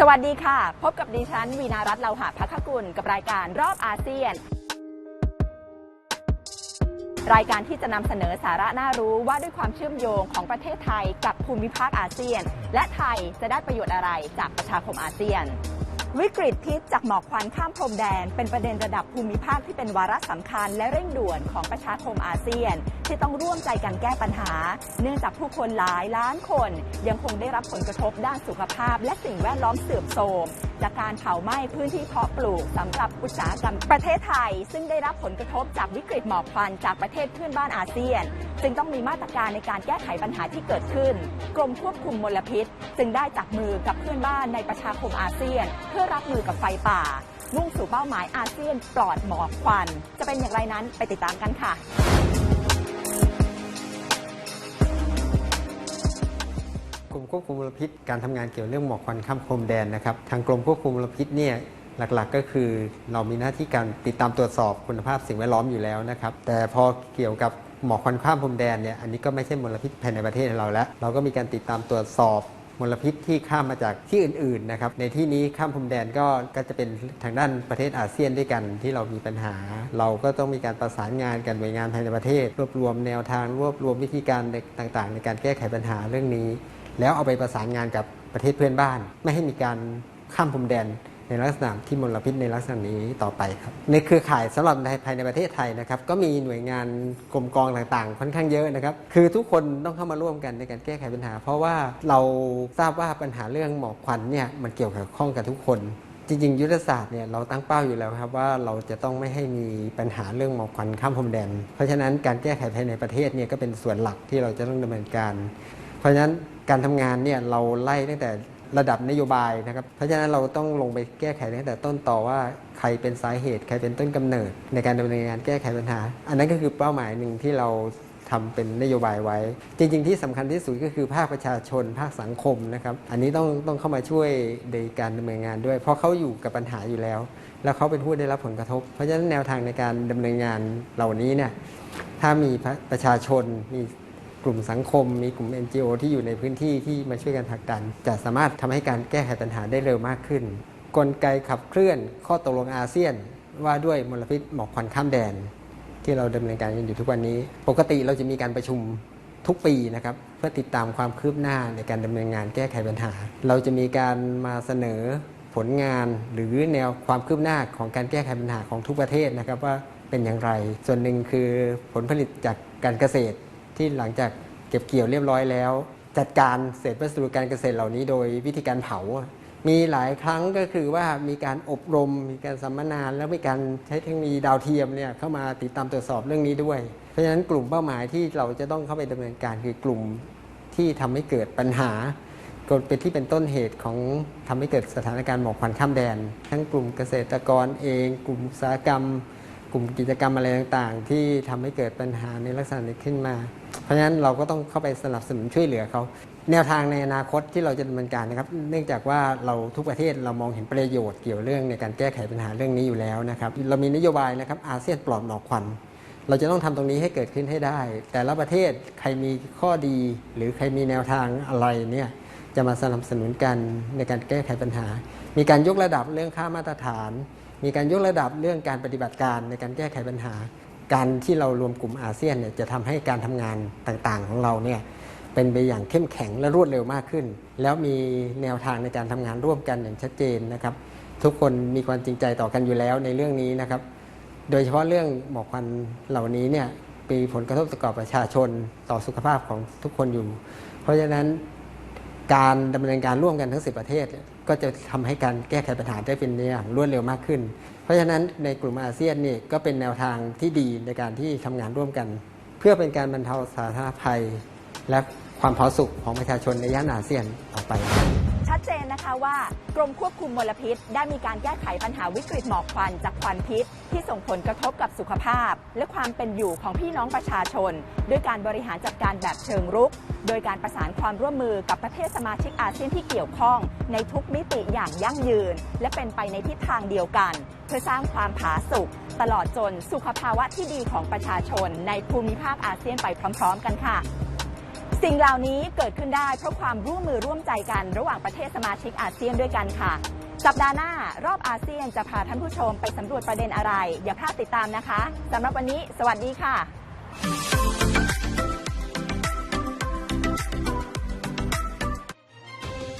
สวัสดีค่ะ พบกับดิฉัน วีนารัตน์เลาหะพักขกุลกับรายการรอบอาเซียน รายการที่จะนำเสนอสาระน่ารู้ว่าด้วยความเชื่อมโยงของประเทศไทยกับภูมิภาคอาเซียน และไทยจะได้ประโยชน์อะไรจากประชาคมอาเซียน วิกฤตพิษจากหมอกควันข้ามพรมแดน เป็นประเด็นระดับภูมิภาคที่เป็นวาระสำคัญ และเร่งด่วนของประชาคมอาเซียน ที่ต้องร่วมใจกันแก้ปัญหา เนื่องจากผู้คนหลายล้านคน ยังคงได้รับผลกระทบด้านสุขภาพ และสิ่งแวดล้อมเสื่อมโทรม จากการเผาไหม้พื้นที่เพาะปลูกสำหรับอุตสาหกรรมประเทศไทย ซึ่งได้รับผลกระทบจากวิกฤตหมอกควันจากประเทศเพื่อนบ้านอาเซียน จึงต้องมีมาตรการในการแก้ไขปัญหาที่เกิดขึ้น กรมควบคุมมลพิษ จึงได้จับมือกับเพื่อนบ้านในประชาคมอาเซียน เพื่อรับมือกับไฟป่า มุ่งสู่เป้าหมายอาเซียนปลอดหมอกควัน จะเป็นอย่างไรนั้นไปติดตามกันค่ะ ควบคุมมลพิษ การทำงานเกี่ยวเรื่องหมอกควันข้ามพรมแดนนะครับ ทางกรมควบคุมมลพิษเนี่ยหลักๆ ก็คือเรามีหน้าที่การติดตามตรวจสอบคุณภาพสิ่งแวดล้อมอยู่แล้วนะครับ แต่พอเกี่ยวกับหมอกควันข้ามพรมแดนเนี่ยอันนี้ก็ไม่ใช่มลพิษภายในประเทศเราแล้ว เราก็มีการติดตามตรวจสอบมลพิษที่ข้ามมาจากที่อื่นๆนะครับในที่นี้ข้ามพรมแดนก็ก็จะเป็นทางด้านประเทศอาเซียนด้วยกันที่เรามีปัญหา เราก็ต้องมีการประสานงานกันหน่วยงานภายในประเทศ รวบรวมแนวทางรวบรวมวิธีการต่างๆ ในการแก้ไขปัญหาเรื่องนี้ แล้วเอาไปประสานงานกับประเทศเพื่อนบ้าน ไม่ให้มีการข้ามพรมแดนในลักษณะที่มลพิษในลักษณะนี้ต่อไปครับ ในเครือข่ายสำหรับในภายในประเทศไทยนะครับ ก็มีหน่วยงานกรมกองต่างๆ ค่อนข้างเยอะนะครับ คือทุกคนต้องเข้ามาร่วมกันในการแก้ไขปัญหา เพราะว่าเราทราบว่าปัญหาเรื่องหมอกควันเนี่ยมันเกี่ยวข้องกับทุกคน จริงๆ ยุทธศาสตร์เนี่ยเราตั้งเป้าอยู่แล้วครับว่าเราจะต้องไม่ให้มีปัญหาเรื่องหมอกควันข้ามพรมแดน เพราะฉะนั้นการแก้ไขภายในประเทศเนี่ยก็เป็นส่วนหลักที่เราจะต้องดำเนินการ เพราะฉะนั้นการทำงานเนี่ยเราไล่ตั้งแต่ระดับนโยบายนะครับ เพราะฉะนั้นเราต้องลงไปแก้ไขตั้งแต่ต้นต่อว่าใครเป็นสาเหตุ ใครเป็นต้นกำเนิด ในการดำเนินงานแก้ไขปัญหา อันนั้นก็คือเป้าหมายหนึ่งที่เราทำเป็นนโยบายไว้ จริง ๆ ที่สำคัญที่สุดก็คือภาคประชาชนภาคสังคมนะครับ อันนี้ต้องต้องเข้ามาช่วยในการดำเนินงานด้วย เพราะเขาอยู่กับปัญหาอยู่แล้ว แล้วเขาเป็นผู้ได้รับผลกระทบ เพราะฉะนั้นแนวทางในการดำเนินงานเหล่านี้เนี่ยถ้ามีประชาชนมี กลุ่มสังคม มีกลุ่ม NGO ที่อยู่ในพื้นที่ที่มาช่วยกันผลักดัน จะสามารถทำให้การแก้ไขปัญหาได้เร็วมากขึ้น กลไกขับเคลื่อนข้อตกลงอาเซียน ว่าด้วยมลพิษหมอกควันข้ามแดน ที่เราดำเนินการกันอยู่ทุกวันนี้ ปกติเราจะมีการประชุมทุกปีนะครับเพื่อติดตามความคืบหน้าในการดำเนินงานแก้ไขปัญหา เราจะมีการมาเสนอผลงานหรือแนวความคืบหน้าของการแก้ไขปัญหาของทุกประเทศนะครับว่าเป็นอย่างไร ส่วนหนึ่งคือผลผลิตจากการเกษตร ที่หลังจากเก็บเกี่ยวเรียบร้อยแล้ว จัดการเศษวัสดุการเกษตรเหล่านี้โดยวิธีการเผา มีหลายครั้งก็คือว่ามีการอบรม มีการสัมมนาแล้วมีการใช้เทคโนโลยีดาวเทียมเนี่ยเข้ามาติดตามตรวจสอบเรื่องนี้ด้วย เพราะฉะนั้นกลุ่มเป้าหมายที่เราจะต้องเข้าไปดำเนินการคือกลุ่มที่ทำให้เกิดปัญหาก็เป็นที่เป็นต้นเหตุของทำให้เกิดสถานการณ์หมอกควันข้ามแดน ทั้งกลุ่มเกษตรกรเอง กลุ่มอุตสาหกรรม กลุ่มกิจกรรมอะไรต่างๆ ที่ทำให้เกิดปัญหาในลักษณะนี้ขึ้นมา เพราะฉะนั้นเราก็ต้องเข้าไปสนับสนุนช่วยเหลือเขา แนวทางในอนาคตที่เราจะดำเนินการนะครับ เนื่องจากว่าเราทุกประเทศเรามองเห็นประโยชน์เกี่ยวเรื่องในการแก้ไขปัญหาเรื่องนี้อยู่แล้วนะครับ เรามีนโยบายนะครับอาเซียนปลอดหมอกควันเราจะต้องทำตรงนี้ให้เกิดขึ้นให้ได้ แต่ละประเทศใครมีข้อดี หรือใครมีแนวทางอะไรเนี่ยจะมาสนับสนุนกันในการแก้ไขปัญหา มีการยกระดับเรื่องค่ามาตรฐาน มีการยกระดับเรื่องการปฏิบัติการในการแก้ไขปัญหา การที่เรารวมกลุ่มอาเซียนเนี่ยจะทำให้การทำงานต่างๆของเราเนี่ยเป็นไปอย่างเข้มแข็งและรวดเร็วมากขึ้น แล้วมีแนวทางในการทำงานร่วมกันอย่างชัดเจนนะครับ ทุกคนมีความจริงใจต่อกันอยู่แล้วในเรื่องนี้นะครับ โดยเฉพาะเรื่องหมอกควันเหล่านี้เนี่ยมีผลกระทบต่อประชาชนต่อสุขภาพของทุกคนอยู่ เพราะฉะนั้นการดำเนินการร่วมกันทั้ง 10 ประเทศ ก็จะทำให้การแก้ไขปัญหาได้เป็นอย่างรวดเร็วมากขึ้น เพราะฉะนั้นในกลุ่มอาเซียนนี่ก็เป็นแนวทางที่ดีในการที่ทำงานร่วมกัน เพื่อเป็นการบรรเทาสาธารณภัย และความพอสุขของประชาชนในย่านอาเซียนต่อไป นะคะว่ากรมควบคุมมลพิษ ได้มีการแก้ไขปัญหาวิกฤตหมอกควันจากควันพิษ ที่ส่งผลกระทบกับสุขภาพ และความเป็นอยู่ของพี่น้องประชาชน ด้วยการบริหารจัดการแบบเชิงรุก โดยการประสานความร่วมมือกับประเทศสมาชิกอาเซียนที่เกี่ยวข้อง ในทุกมิติอย่างยั่งยืน และเป็นไปในทิศทางเดียวกัน เพื่อสร้างความผาสุกตลอดจนสุขภาวะที่ดีของประชาชน ในภูมิภาคอาเซียนไปพร้อม ๆ กันค่ะ สิ่งเหล่านี้เกิดขึ้นได้เพราะความร่วมมือร่วมใจกัน ระหว่างประเทศสมาชิกอาเซียนด้วยกันค่ะ สัปดาห์หน้ารอบอาเซียนจะพาท่านผู้ชมไปสำรวจประเด็นอะไร อย่าพลาดติดตามนะคะสำหรับวันนี้ สวัสดีค่ะ